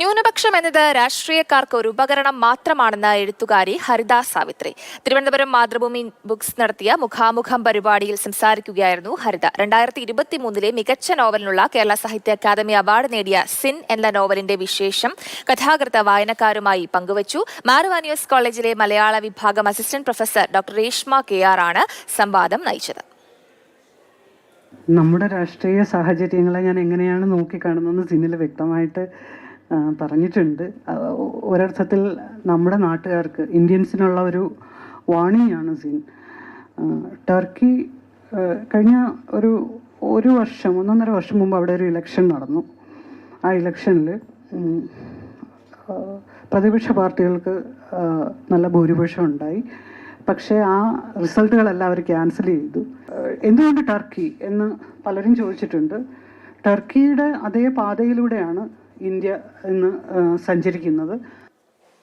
ന്യൂനപക്ഷം എന്നത് രാഷ്ട്രീയക്കാർക്ക് ഒരു ഉപകരണം മാത്രമാണെന്ന് എഴുത്തുകാരി ഹരിദാസ് സാവിത്രി. തിരുവനന്തപുരം മാതൃഭൂമി ബുക്സ് നടത്തിയ മുഖാമുഖം പരിപാടിയിൽ സംസാരിക്കുകയായിരുന്നു ഹരിത രണ്ടായിരത്തി ഇരുപത്തിമൂന്നിലെ മികച്ച നോവലിനുള്ള കേരള സാഹിത്യ അക്കാദമി അവാർഡ് നേടിയ സിൻ എന്ന നോവലിന്റെ വിശേഷം കഥാകൃത്ത വായനക്കാരുമായി പങ്കുവച്ചു. മാരുവാനിയോസ് കോളേജിലെ മലയാള വിഭാഗം assistant professor doctor Reshma K R ആണ് സംവാദം നയിച്ചത്. നമ്മുടെ രാഷ്ട്രീയ സാഹചര്യങ്ങളെ ഞാൻ എങ്ങനെയാണ് നോക്കിക്കാണുന്നതെന്ന് സിനിൽ വ്യക്തമായിട്ട് പറഞ്ഞിട്ടുണ്ട്. ഒരർത്ഥത്തിൽ നമ്മുടെ നാട്ടുകാർക്ക് ഇന്ത്യൻസിനുള്ള ഒരു വാണിയാണ് സിൻ. ടർക്കി കഴിഞ്ഞ ഒരു ഒരു വർഷം ഒന്നൊന്നര വർഷം മുമ്പ് അവിടെ ഒരു ഇലക്ഷൻ നടന്നു. ആ ഇലക്ഷനിൽ പ്രതിപക്ഷ പാർട്ടികൾക്ക് നല്ല ഭൂരിപക്ഷം ഉണ്ടായി. പക്ഷേ ആ റിസൾട്ടുകളെല്ലാം അവർ ക്യാൻസൽ ചെയ്തു. എന്തുകൊണ്ട് ടർക്കി എന്ന് പലരും ചോദിച്ചിട്ടുണ്ട്. ടർക്കിയുടെ അതേ പാതയിലൂടെയാണ് ഇന്ത്യ ഇന്ന് സഞ്ചരിക്കുന്നത്.